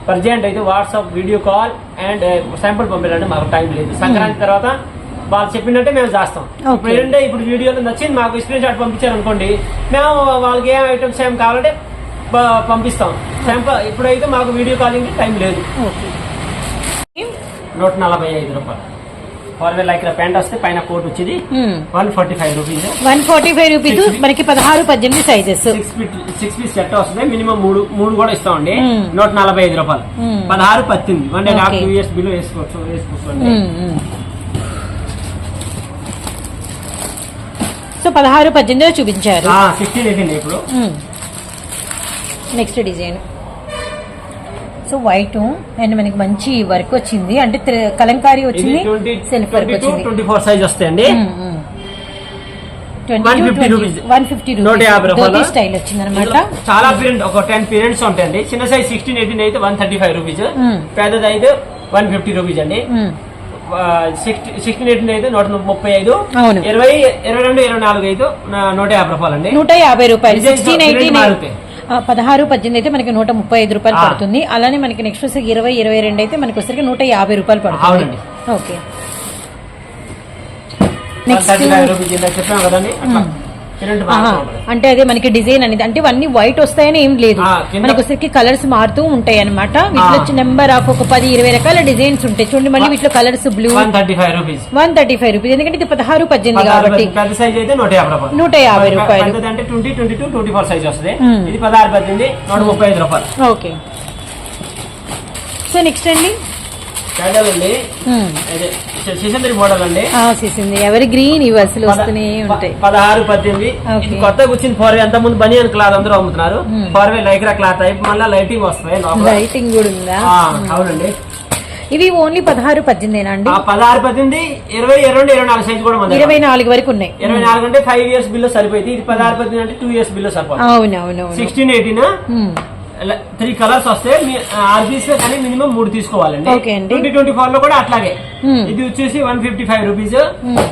ప్రజెంట్ అయితే WhatsApp video call and sample పంపించాలంటే మాకు టైం లేదు. సంక్రాంతి తర్వాత వాళ్ళు చెప్పినట్టే మేము చేస్తాం. ఇప్పుడు ఏంటంటే ఇప్పుడు వీడియోలో నచ్చింది మాకు స్క్రీన్ షాట్ పంపించారు అనుకోండి మేము వాళ్ళకి ఏం ఐటమ్స్ ఏం కావాలంటే పంపిస్తాం. శాంపుల్ ఇప్పుడైతే మాకు వీడియో కాలింగ్ టైం లేదు. నూట నలభై ఐదు రూపాయలు. లైక్ ప్యాంట్ వస్తే పైన కోట్ వచ్చింది one forty five rupees one forty five rupees మనకి పదహారు పద్దెనిమిది sizes six feet six piece set వస్తుంది. మినిమం మూడు మూడు కూడా ఇస్తామండి. మ్మ్. నూట నలభై ఐదు రూపాయలు. మ్మ్. పదహారు పద్దెనిమిది. One and half. Two years below వేసుకోవచ్చు వేసుకోవచ్చు సో పదహారు పద్దెనిమిదిలో చూపించారు. ఇప్పుడు. Next design so white and మనకి మంచి వర్క్ వచ్చింది. అంటే కలంకారీ వచ్చింది సెల్ఫ్ వర్క్ వచ్చింది. ట్వంటీ ఫోర్ సైజ్ వస్తాయండి స్టైల్ వచ్చింది అనమాట చాలా పీరియడ్ ఒక టెన్ పీరియడ్స్ ఉంటాయండి. చిన్న సైజ్ సిక్స్టీన్ ఎయిటీన్ అయితే వన్ థర్టీ ఫైవ్ రూపీస్. పెద్దది అయితే వన్ ఫిఫ్టీ రూపీస్ అండి. సిక్స్టీన్ ఎయిటీన్ అయితే నూట ముప్పై ఐదు. ఇరవై ఇరవై రెండు ఇరవై నాలుగు అయితే నూట యాభై రూపాయలు అండి నూట యాభై రూపాయలు. Sixteen eighteen. పదహారు పద్దెనిమిది అయితే మనకి నూట ముప్పై ఐదు రూపాయలు. పడుతుంది. అలానే మనకి నెక్స్ట్ వచ్చేసరికి ఇరవై ఇరవై రెండు అయితే మనకి వచ్చేసరికి నూట యాభై రూపాయలు పడుతుంది. ఓకే. నెక్స్ట్ అంటే అదే మనకి డిజైన్ అనేది అంటే ఇవన్నీ వైట్ వస్తాయని ఏం లేదు. మనకి వచ్చేసరికి కలర్స్ మారుతూ ఉంటాయి అనమాట వీటిలో వచ్చి నెంబర్ ఆఫ్ ఒక పది ఇరవై రకాల డిజైన్స్ ఉంటాయి. చూడండి మళ్ళీ వీటిలో colours blue one thirty five rupees one thirty five rupees ఎందుకంటే ఇది పదహారు పద్దెనిమిది కాబట్టి నూట యాభై రూపాయలు. నూట యాభై రూపాయలు. పెద్దది అంటే twenty twenty two twenty four size వస్తుంది. మ్మ్. ఇది పదహారు పద్దెనిమిది నూట ముప్పై ఐదు రూపాయలు. ఓకే. సో నెక్స్ట్ అండి. క్యాండల్ అండి సిసంద్రి మోడల్ అండి. ఎవరి గ్రీన్ ఇవి అసలు వస్తూనే ఉంటాయి. పదహారు పద్దెనిమిది. కొత్తగా వచ్చిన ఫోర్ అంత ముందు బనియన్ క్లాత్ అందరూ అమ్ముతున్నారు. Hmm. Four way lycra cloth అయిపోయి మళ్ళీ లైటింగ్ వస్తాయి. లైటింగ్ కూడా ఉందా? అవునండి. ఇవి ఓన్లీ పదహారు పద్దెనిమిది అండి? పదహారు పద్దెనిమిది ఇరవై ఇరవై రెండు ఇరవై నాలుగు సైజ్ కూడా ఇరవై నాలుగు వరకు ఉన్నాయి. ఇరవై నాలుగు అంటే ఫైవ్ ఇయర్స్ బిల్లు సరిపోయింది ఇది పదహారు పద్దెనిమిది అంటే టూ ఇయర్స్ బిల్లు సరిపోతుంది. అవును అవును అవును సిక్స్టీన్ ఎయిటీన్. త్రీ కలర్స్ వస్తే ఆరు పీస్ కానీ మినిమం మూడు తీసుకోవాలండి. అండి. ట్వంటీ ట్వంటీ ఫోర్లో కూడా అట్లాగే. Hmm. ఇది వచ్చేసి వన్ ఫిఫ్టీ ఫైవ్ రూపీస్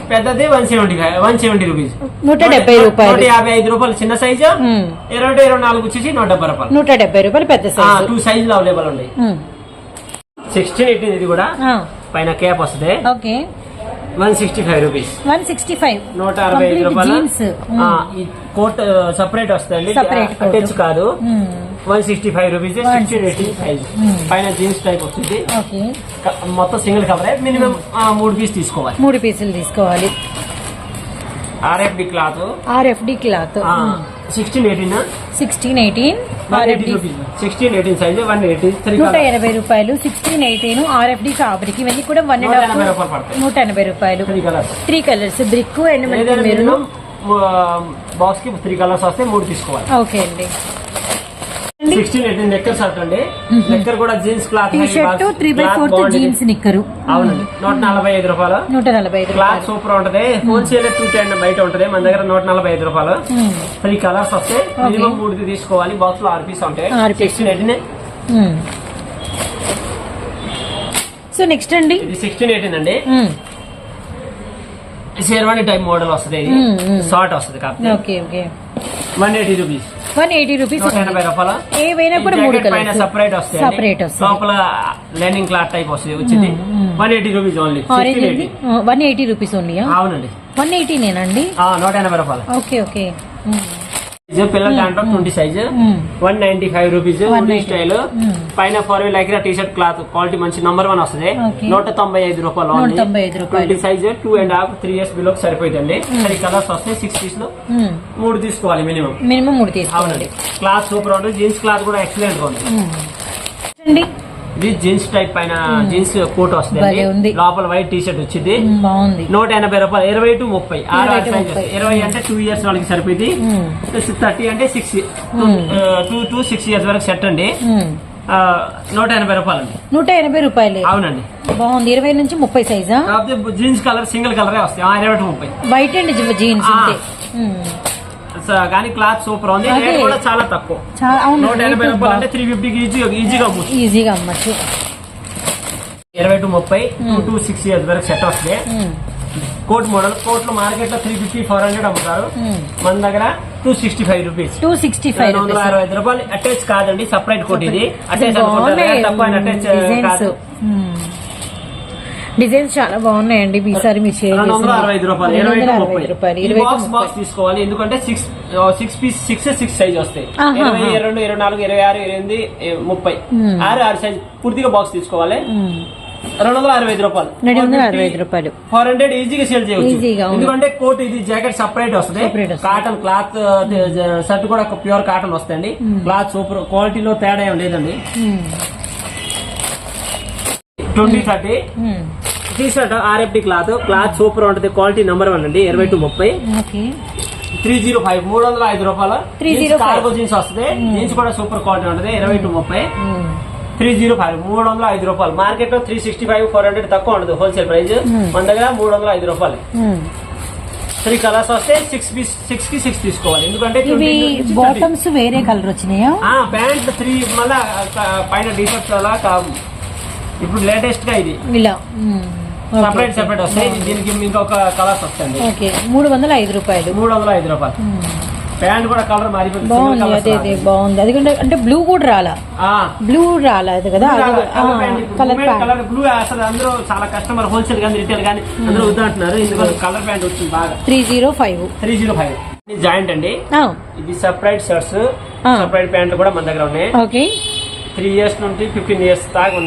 పెద్దది one seventy five one seventy rupees నూట డెబ్బై రూపాయలు. నూట యాభై ఐదు రూపాయలు చిన్న సైజు Hmm. ఇరవై ఇరవై నాలుగు వచ్చేసి నూట డెబ్బై రూపాయలు. నూట డెబ్బై రూపాయలు పెద్ద సైజు టూ సైజులు అవైలబుల్ ఉన్నాయి Hmm. సిక్స్టీన్ ఎయిటీన్ ఇది కూడా. ఆ, పైన క్యాప్ వస్తుంది okay. One sixty five rupees one sixty five నూట అరవై ఐదు రూపాయలు. కోట్ సపరేట్ వస్తుంది. అటాచ్ కాదు. One sixty five rupees sixteen eighteen size. పైన జీన్స్ టైప్ వస్తుంది మొత్తం సింగిల్ కవర్ మినిమం మూడు పీస్ తీసుకోవాలి. మూడు పీసులు తీసుకోవాలి. RFD cloth RFD cloth sixteen eighteen sixteen eighteen sixteen eighteen size one eighty నూట ఎనభై రూపాయలు సిక్స్టీన్ ఎయిటీన్ ఆర్ఎఫ్డి ఫ్యాబ్రిక్ ఇవన్నీ కూడా వన్ నూట అండ్ ఎనభై హాఫ్ రూపాయలు పడతాయి. నూట ఎనభై రూపాయలు. త్రీ కలర్స్ బ్రిక్ అండ్ బాక్స్కి త్రీ కలర్స్ వస్తే మూడు తీసుకోవాలి. ఓకే అండి. సిక్స్టీన్ ఎయిటీన్ నెక్కర్ షర్ట్ అండి నెక్కర్ కూడా jeans cloth T shirt three by fourth jeans knicker అవునండి. నూట నలభై ఐదు రూపాయలు. నూట నలభై ఐదు క్లాత్ రూపాయలు. సూపర్ ఉంటది. హోల్సేల్ టూ టెన్ బయట ఉంటది. మన దగ్గర నూట నలభై ఐదు రూపాయలు. త్రీ కలర్స్ వస్తే మినిమం మూడు తీసుకోవాలి. బాక్స్లో ఆరు పీస్ ఉంటాయి. Sixteen eighteen. సో నెక్స్ట్ అండి. సిక్స్టీన్ ఎయిటీన్ అండి. మ్మ్. షేర్వాణి టైప్ మోడల్ వస్తుంది ఇది. షార్ట్ వస్తుంది one eighty rupees one eighty rupees ఎనభై రూపాయలు ఏవైనా కూడా మూడు కలర్స్. సపరేట్ వస్తాయి Separate వస్తాయి. లోపల లెనింగ్ క్లాత్ టైప్ వస్తుంది వచ్చింది. One eighty rupees only orange one eighty rupees ఓన్లీయా అవునండి. వన్ ఎయిటీ నేనండి నూట ఎనభై రూపాయలు. Okay okay. ఇది పిల్లల దాంట్లో twenty size. One ninety five rupees 190. Style. పైన four wheel lycra T shirt cloth quality మంచి నంబర్ వన్ వస్తుంది. నూట తొంభై ఐదు రూపాయలు. Twenty size two and half three years below సరిపోతుందండి త్రీ కలర్స్ వస్తాయి సిక్స్ పీస్లో మ్మ్. మూడు తీసుకోవాలి మినిమం మినిమం మూడు తీసుకోవాలి అవునండి క్లాత్ సూపర్ ఉంటుంది జీన్స్ క్లాత్ కూడా ఎక్సలెంట్ ఉంది. అండి ఇది జీన్స్ టైప్ పైన జీన్స్ కోట్ వస్తుంది. లోపల వైట్ టీ షర్ట్ వచ్చింది నూట ఎనభై రూపాయలు ఇరవై టు ముప్పై. ఇరవై అంటే టూ ఇయర్స్ వాళ్ళకి సరిపోయింది. థర్టీ అంటే six. Two to six years వరకు సెట్ అండి. నూట ఎనభై రూపాయలు అండి. నూట ఎనభై రూపాయలే. అవునండి. బాగుంది. ఇరవై నుంచి ముప్పై సైజా జీన్స్ కలర్ సింగిల్ కలరే వస్తాయి. ఆ, ఇరవై టు ముప్పై. వైట్ అండ్ జీన్స్ కానీ క్లాత్ సూపర్ ఉంది. రేట్ కూడా చాలా తక్కువ. నూట ఎనభై రూపాయలు అంటే త్రీ ఫిఫ్టీకి ఈజీగా ఈజీగా ఈజీగా అమ్మచ్చు. ఇరవై టు ముప్పై టూ టు సిక్స్ ఇయర్స్ వరకు సెట్ వస్తుంది మ్మ్. కోట్ మోడల్ కోట్లో మార్కెట్లో త్రీ ఫిఫ్టీ ఫోర్ హండ్రెడ్ అమ్ముతారు. మ్మ్. మన దగ్గర two sixty five rupees two sixty five రెండు వందల అరవై ఐదు రూపాయలు. అటాచ్ కాదండి సపరేట్ కోట్ ఇది. అటాచ్ బాగున్నాయి తప్ప అటాచ్ కాదు. డిజైన్స్ చాలా బాగున్నాయండి. ఈసారి మీరు తీసుకోవాలి. ఎందుకంటే six six piece six six size వస్తాయి. ఇరవై. ఇరవై ఇరవై నాలుగు ఇరవై ఆరు ఇరవై ఎనిమిది ముప్పై. ఆరు ఆరు సైజ్ పూర్తిగా బాక్స్ తీసుకోవాలి. రెండు వందల అరవై ఐదు రూపాయలు. రెండు వందల అరవై ఐదు రూపాయలు. ఫోర్ హండ్రెడ్ ఈజీగా సేల్ చేయవచ్చు. ఎందుకంటే కోట్ ఇది జాకెట్ సపరేట్ వస్తుంది. కాటన్ క్లాత్ షర్ట్ కూడా ప్యూర్ కాటన్ వస్తాయండి. క్లాత్ సూపర్ క్వాలిటీలో తేడా ఏం లేదండి. Twenty thirty. Hmm. T shirt RFD cloth cloth super ఉంటుంది. క్వాలిటీ నెంబర్ వన్ అండి. ఇరవై టు ముప్పై. త్రీ జీరో ఫైవ్ మూడు వందల ఐదు రూపాయలు 305. కార్గో జీన్స్ వస్తుంది. జీన్స్ కూడా సూపర్ క్వాలిటీ ఉంటుంది. ఇరవై టు ముప్పై. త్రీ జీరో ఫైవ్ మూడు వందల ఐదు రూపాయలు. మార్కెట్లో three sixty five four hundred తక్కువ ఉండదు హోల్సేల్ ప్రైస్ Hmm. మన దగ్గర మూడు వందల ఐదు రూపాయలు. త్రీ కలర్స్ వస్తే సిక్స్ పీస్ సిక్స్కి సిక్స్ తీసుకోవాలి. ఎందుకంటే ఇవి 20 నుంచి 30. బాటమ్స్ వేరే కలర్ వచ్చినాయా? ఆ ప్యాంట్ త్రీ మళ్ళా పైన టీ షర్ట్స్ అలా కా- ఇప్పుడు లేటెస్ట్గా ఇది. ఇలా. సపరేట్ సపరేట్ వస్తాయి. దీనికి ఇంకొక కలర్స్ వస్తాయండి. ఓకే మూడు వందల ఐదు రూపాయలు. మూడు వందల ఐదు రూపాయలు. ప్యాంట్ కూడా కలర్ మారిపోయింది బాగుంది అదే అదే. బాగుంది. అది కూడా- అంటే బ్లూ కూడా రాలా? బ్లూ రాలేదు కదా? కలర్ అది కలర్ బ్లూ అసలు అందరూ చాలా కస్టమర్ హోల్సేల్ కానీ రిటైల్ కానీ అందరూ వద్దంటున్నారు ఎందుకంటే కలర్ ప్యాంట్ వచ్చింది బాగా. Three zero five. Three zero five. Joint అండి. ఇది సపరేట్ షర్ట్స్. సపరేట్ ప్యాంట్ కూడా మన దగ్గర ఉన్నాయి. ఓకే. త్రీ ఇయర్స్ నుండి ఫిఫ్టీన్ ఇయర్స్ దాకా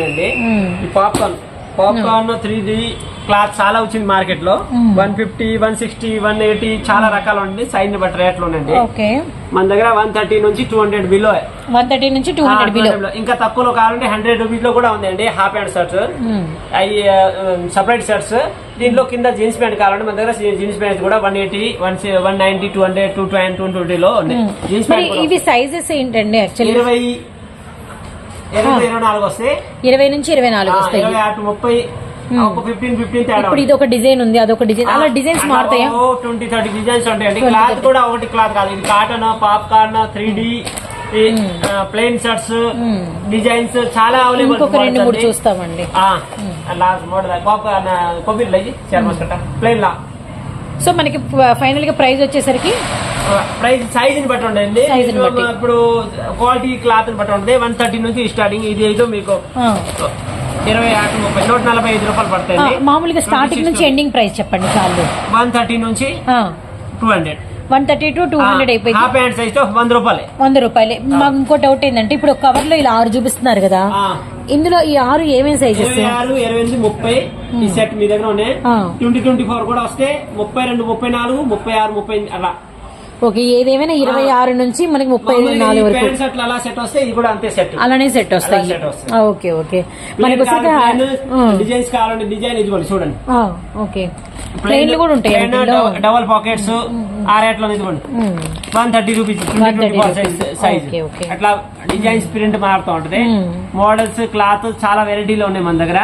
మ్మ్. ఈ popcorn popcorn three D cloth చాలా వచ్చింది మార్కెట్లో. One fifty one sixty one eighty చాలా రకాలు ఉంది సైజ్ని బట్టి రేట్లు ఉన్నాయండి ఓకే. మన దగ్గర వన్ థర్టీ నుంచి two hundred below one thirty నుంచి టూ హండ్రెడ్ బిలో ఇంకా తక్కువలో కావాలంటే హండ్రెడ్ రూపీస్లో కూడా ఉందండి హాఫ్ హ్యాండ్ షర్ట్స్ అవి సపరేట్ షర్ట్స్ దీంట్లో కింద జీన్స్ ప్యాంట్ కావాలంటే మన దగ్గర జీన్స్ ప్యాంట్ కూడా one eighty one one ninety two hundred two two twenty లో ఉన్నాయి. జీన్స్ ప్యాంట్ ఇవి సైజెస్ ఏంటండి ఇరవై ఇరవై నుంచి ఇరవై నాలుగు వస్తాయి. ముప్పై ఇప్పుడు ఇది ఒక డిజైన్ ఉంది అదొక డిజైన్. అలా డిజైన్స్ మారుతాయా? ట్వంటీ థర్టీ డిజైన్స్ ఉంటాయండి. 20, క్లాత్ 30. కూడా ఒకటి క్లాత్ కాదు. ఇది cotton popcorn three D plain shirts. Designs చాలా అవైలబుల్ రెండు మూడు చూస్తామండి. లాస్ట్ మోడల్ పాప్కార్న్ కొబ్బరి లై చర్మస్ కట్ట ప్లెయిన్ లా. సో మనకి ఫైనల్గా ప్రైస్ వచ్చేసరికి ప్రైస్ సైజ్ని బట్టి ఉండండి. ఇప్పుడు క్వాలిటీ క్లాత్ని బట్టి ఉంటుంది. వన్ థర్టీ నుంచి స్టార్టింగ్ ఇది అయితే మీకు ఇరవై ఆరు ముప్పై నూట నలభై ఐదు రూపాయలు ఆ, పడతాయండి మామూలుగా స్టార్టింగ్ నుంచి ఎండింగ్ ప్రైస్ చెప్పండి చాలు. వన్ థర్టీ నుంచి two hundred one thirty to two hundred అయిపోయింది. హాఫ్ హ్యాండ్ సైజ్ వంద రూపాయలే. వంద రూపాయలే. మాకు ఇంకో డౌట్ ఏంటంటే ఇప్పుడు కవర్లో ఇలా ఆరు చూపిస్తున్నారు కదా. ఇందులో ఈ ఆరు ఏమేమి సైజెస్ ఇరవై ఆరు ఇరవై ఎనిమిది ముప్పై ఈ సెట్ మీ దగ్గర ఉన్నాయి. ట్వంటీ ట్వంటీ ఫోర్ కూడా వస్తే ముప్పై రెండు ముప్పై నాలుగు ముప్పై ఆరు ముప్పై అలా. ఓకే ఏదేమైనా ఇరవై ఆరు నుంచి మనకి ముప్పై నాలుగు వరకు. ప్యాంట్ సెట్లు అలా సెట్ వస్తే ఇది కూడా అంతే సెట్ అలానే సెట్ వస్తాయి. Okay okay. మనకి డిజైన్స్ కావాలంటే డిజైన్ ఇదిగోండి చూడండి. ఓకే. ప్లెయిన్లు కూడా ఉంటాయి? డబల్- పాకెట్స్ ఆ రేట్లో ఇదిగోండి. Um, one thirty rupees 130 size. అట్లా డిజైన్స్ ప్రింట్ మారుతూ ఉంటది. మోడల్స్ క్లాత్ చాలా వెరైటీలో ఉన్నాయి మన దగ్గర.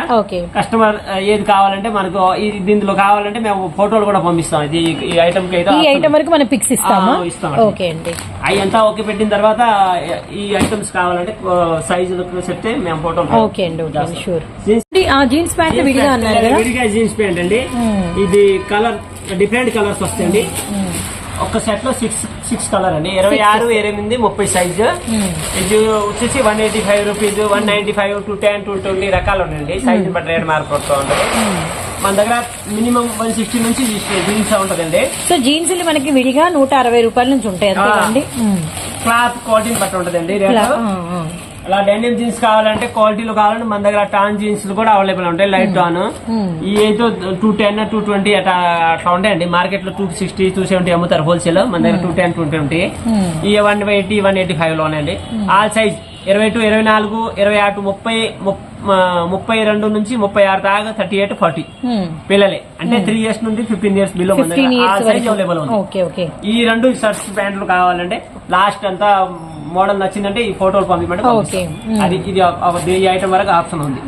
కస్టమర్ ఏది కావాలంటే మనకు దీంట్లో కావాలంటే మేము ఫోటోలు కూడా పంపిస్తాం. ఇది ఈ ఐటమ్కి అయితే ఈ ఐటమ్ వరకు మనం పిక్స్ ఇస్తామా. ఓకే అండి. అవి అంతా ఓకే పెట్టిన తర్వాత ఈ ఐటమ్స్ కావాలంటే సైజు చెప్తే మేము ఫోటోలు ఓకే అండి ఓకే షూర్ జీన్స్ ఆ జీన్స్ ప్యాంట్ విడిగా అన్నారు కదా? విడిగా జీన్స్ ప్యాంట్ అండి. Hmm. ఇది కలర్ డిఫరెంట్ కలర్స్ వస్తాయండి. ఉమ్, ఒక సెట్లో సిక్స్ సిక్స్ కలర్ అండి. ఇరవై ఆరు ఇరవై ఎనిమిది ముప్పై సైజు ఉమ్, ఇది వచ్చేసి one eighty five rupees one ninety five two ten two twenty రకాలు ఉన్నాయండి. సైజ్ బట్టి రేట్ మారిపోతూ ఉంటుంది. మన దగ్గర మినిమం వన్ సిక్స్టీ నుంచి జీన్స్ ఉంటుందండి. సో జీన్సులు మనకి విడిగా నూట అరవై రూపాయల నుంచి ఉంటాయి క్లాత్ క్వాలిటీని బట్టి ఉంటుందండి రేట్. అలా డెనిమ్ జీన్స్ కావాలంటే క్వాలిటీలో కావాలంటే మన దగ్గర టాన్ జీన్స్ కూడా అవైలబుల్ ఉంటాయి లైట్ టాన్. ఈ అయితే టూ టెన్ టూ ట్వంటీ అట్లా అట్లా ఉంటాయండి. మార్కెట్లో టూ సిక్స్టీ టూ సెవెంటీ అమ్ముతారు హోల్సేల్. మన దగ్గర టూ టెన్ టూ ట్వంటీ. ఈ వన్ ఎయిటీ వన్ ఎయిటీ ఫైవ్లో ఉన్నాయండి ఆల్ సైజ్ ఇరవై టూ ఇరవై నాలుగు ఇరవై ఆరు ముప్పై ముప్పై రెండు నుంచి ముప్పై ఆరు దాకా థర్టీ ఎయిట్ ఫార్టీ పిల్లలే. అంటే త్రీ ఇయర్స్ నుండి fifteen years below size available ఉంది. ఈ రెండు షర్ట్స్ ప్యాంట్లు కావాలంటే లాస్ట్ అంతా మోడల్ నచ్చిందంటే ఈ ఫోటోలు పంపించమంటే. అది ఇది ఈ ఐటమ్ వరకు ఆప్షన్ ఉంది.